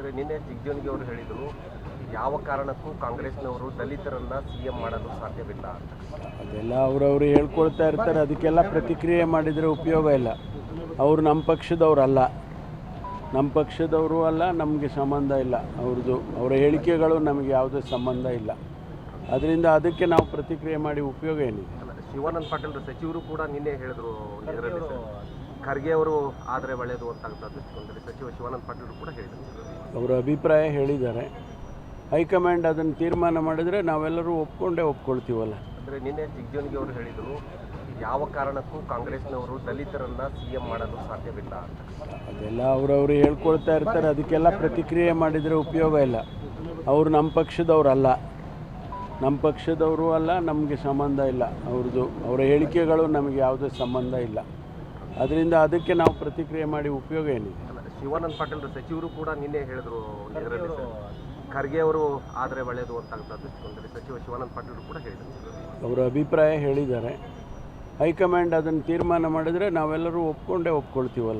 ಅಂದರೆ ನಿನ್ನೆ ಜಿಗ್ಜೋನ್ಗಿ ಅವರು ಹೇಳಿದರು ಯಾವ ಕಾರಣಕ್ಕೂ ಕಾಂಗ್ರೆಸ್ನವರು ದಲಿತರನ್ನ ಸಿ ಎಂ ಮಾಡಲು ಸಾಧ್ಯವಿಲ್ಲ. ಅದೆಲ್ಲ ಅವರವರು ಹೇಳ್ಕೊಳ್ತಾ ಇರ್ತಾರೆ ಅದಕ್ಕೆಲ್ಲ ಪ್ರತಿಕ್ರಿಯೆ ಮಾಡಿದರೆ ಉಪಯೋಗ ಇಲ್ಲ. ಅವರು ನಮ್ಮ ಪಕ್ಷದವರಲ್ಲ ನಮ್ಮ ಪಕ್ಷದವರು ಅಲ್ಲ ನಮಗೆ ಸಂಬಂಧ ಇಲ್ಲ. ಅವ್ರದ್ದು ಅವರ ಹೇಳಿಕೆಗಳು ನಮಗೆ ಯಾವುದೇ ಸಂಬಂಧ ಇಲ್ಲ. ಅದರಿಂದ ಅದಕ್ಕೆ ನಾವು ಪ್ರತಿಕ್ರಿಯೆ ಮಾಡಿ ಉಪಯೋಗ ಏನಿದೆ? ಶಿವಾನಂದ ಪಾಟೀಲ್ ಸಚಿವರು ಕೂಡ ನಿನ್ನೆ ಹೇಳಿದ್ರು. ಖರ್ಗೆ ಅವರು ಆದರೆ ಒಳ್ಳೆಯದು ಅಂತ ಸಚಿವ ಶಿವಾನಂದ ಪಾಟೀಲ್ ಕೂಡ ಹೇಳಿದರು. ಅವರ ಅಭಿಪ್ರಾಯ ಹೇಳಿದ್ದಾರೆ. ಹೈಕಮಾಂಡ್ ಅದನ್ನು ತೀರ್ಮಾನ ಮಾಡಿದರೆ ನಾವೆಲ್ಲರೂ ಒಪ್ಕೊಂಡೇ ಒಪ್ಕೊಳ್ತೀವಲ್ಲ. ಅಂದರೆ ನಿನ್ನೆ ಜಿಗ್ಜೋನಿಗೆ ಅವರು ಹೇಳಿದರು ಯಾವ ಕಾರಣಕ್ಕೂ ಕಾಂಗ್ರೆಸ್ನವರು ದಲಿತರನ್ನ ಸಿ ಎಂ ಮಾಡಲು ಸಾಧ್ಯವಿಲ್ಲ. ಅದೆಲ್ಲ ಅವರವರು ಹೇಳ್ಕೊಳ್ತಾ ಇರ್ತಾರೆ ಅದಕ್ಕೆಲ್ಲ ಪ್ರತಿಕ್ರಿಯೆ ಮಾಡಿದರೆ ಉಪಯೋಗ ಇಲ್ಲ. ಅವರು ನಮ್ಮ ಪಕ್ಷದವರಲ್ಲ ನಮ್ಮ ಪಕ್ಷದವರು ಅಲ್ಲ ನಮಗೆ ಸಂಬಂಧ ಇಲ್ಲ. ಅವ್ರದ್ದು ಅವರ ಹೇಳಿಕೆಗಳು ನಮಗೆ ಯಾವುದೇ ಸಂಬಂಧ ಇಲ್ಲ. ಅದರಿಂದ ಅದಕ್ಕೆ ನಾವು ಪ್ರತಿಕ್ರಿಯೆ ಮಾಡಿ ಉಪಯೋಗ ಏನಿದೆ? ಶಿವಾನಂದ ಪಾಟೀಲ್ ಸಚಿವರು ಕೂಡ ನಿನ್ನೆ ಹೇಳಿದ್ರು ಇದರಲ್ಲಿ ಸರ್. ಖರ್ಗೆ ಅವರು ಆದರೆ ಒಳ್ಳೆಯದು ಅಂತ ದೃಷ್ಟಿಕೋನದಲ್ಲಿ ಸಚಿವ ಶಿವಾನಂದ ಪಾಟೀಲ್ ಕೂಡ ಹೇಳಿದರು. ಅವರ ಅಭಿಪ್ರಾಯ ಹೇಳಿದ್ದಾರೆ. ಹೈಕಮಾಂಡ್ ಅದನ್ನು ತೀರ್ಮಾನ ಮಾಡಿದರೆ ನಾವೆಲ್ಲರೂ ಒಪ್ಕೊಂಡೇ ಒಪ್ಕೊಳ್ತೀವಲ್ಲ.